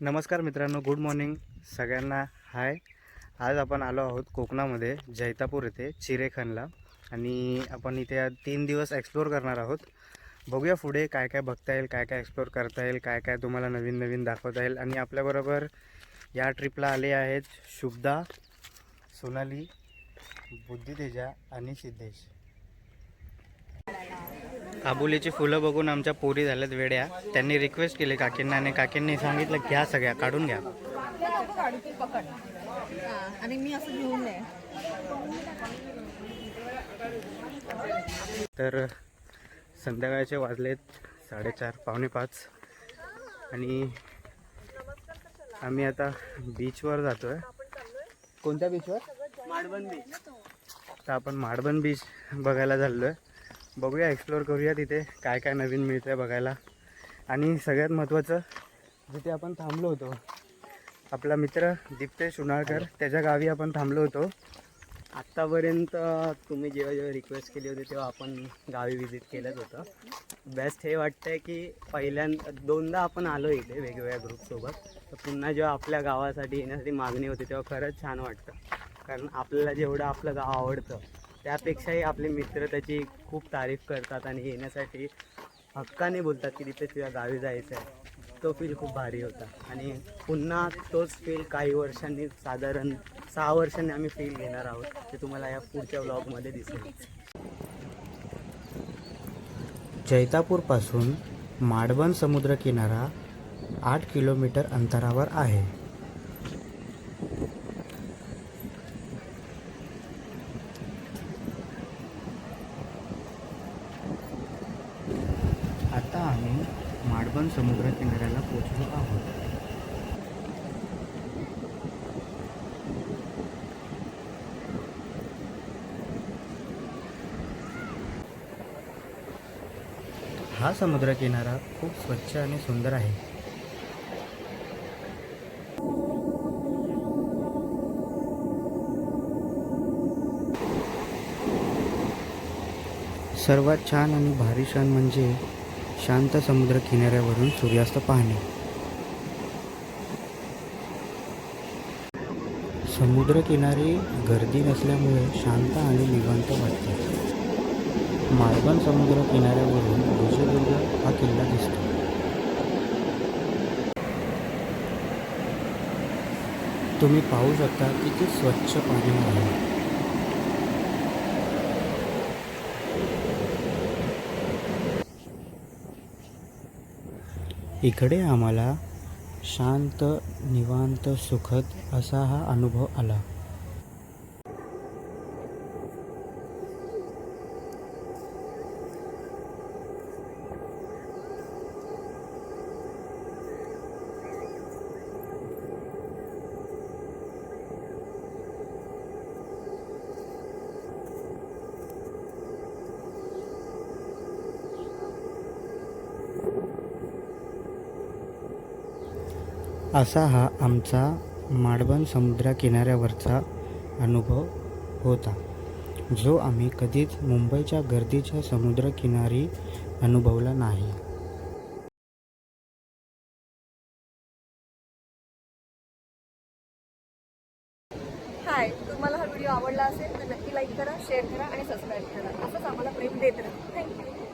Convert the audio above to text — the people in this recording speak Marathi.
नमस्कार मित्रांनो गुड मॉर्निंग सगळ्यांना. हाय आज आपण आलो आहोत कोकणामध्ये जैतापूर येथे चिरेखनला. आणि आपण इथे तीन दिवस एक्सप्लोअर करणार आहोत. बघूया पुढे काय काय बघता येईल काय काय एक्सप्लोअर करता येईल काय काय तुम्हाला नवीन नवीन दाखवता येईल. आणि आपल्याबरोबर या ट्रिपला आले आहेत शुभदा सोनाली बुद्धितेजा आणि सिद्धेश. आबोलीची फुलं बघून आमच्या पोरी झाल्यात वेड्या. त्यांनी रिक्वेस्ट केली काकींना आणि काकींनी सांगितलं घ्या सगळ्या काढून घ्या. आणि मी असं घेऊन तर संध्याकाळचे वाजलेत साडेचार पावणे पाच. आणि आम्ही आता बीचवर जातो आहे कोणत्या बीचवर माडबन बीच तर आपण माडबन बीच बघायला चाललो आहे बघूया एक्सप्लोअर करूया तिथे काय काय नवीन मिळतं आहे बघायला. आणि सगळ्यात महत्त्वाचं जिथे आपण थांबलो होतो आपला मित्र दीप्तेश उन्हाळकर त्याच्या गावी आपण थांबलो होतो. आत्तापर्यंत तुम्ही जेव्हा जेव्हा रिक्वेस्ट केली होती तेव्हा आपण गावी व्हिजिट केलंच होतं. बेस्ट हे वाटतंय की पहिल्यांदा दोनदा आपण आलो इथे वेगवेगळ्या ग्रुपसोबत तर पुन्हा जेव्हा आपल्या गावासाठी येण्यासाठी मागणी होती तेव्हा खरंच छान वाटतं. कारण आपल्याला जेवढं आपलं गाव आवडतं त्यापेक्षाही आपले मित्र त्याची खूप तारीफ करतात आणि येण्यासाठी हक्काने बोलतात की तिथे तुझ्या गावी जायचं आहे. तो फील खूप भारी होता. आणि पुन्हा तोच फील काही वर्षांनी साधारण सहा वर्षांनी आम्ही फील घेणार आहोत ते तुम्हाला या पुढच्या ब्लॉगमध्ये दिसेल. जैतापूरपासून माडबन समुद्रकिनारा आठ किलोमीटर अंतरावर आहे आता आम्ही माडबन समुद्रकिनाऱ्याला पोचलो आहोत. हा समुद्रकिनारा खूप स्वच्छ आणि सुंदर आहे. सर्वात छान आणि भारी क्षण म्हणजे शांत समुद्र किनाऱ्यावरून सूर्यास्त पाहणे. समुद्रकिनारी गर्दी नसल्यामुळे शांत आणि निवांत वाटते. मालवण समुद्र किनाऱ्यावरून ऋषीदुर्ग हा किल्ला दिसतो. तुम्ही पाहू शकता किती स्वच्छ पाणी आहे. इकडे आम्हाला शांत निवांत सुखद असा हा अनुभव आला. असा हा आमचा माडबन समुद्रकिनाऱ्यावरचा अनुभव होता जो आम्ही कधीच मुंबईच्या गर्दीच्या समुद्रकिनारी अनुभवला नाही. हाय तुम्हाला हा व्हिडिओ आवडला असेल तर नक्की लाईक करा शेअर करा आणि सबस्क्राईब करा. असंच आम्हाला प्रेम देत राहा. थँक्यू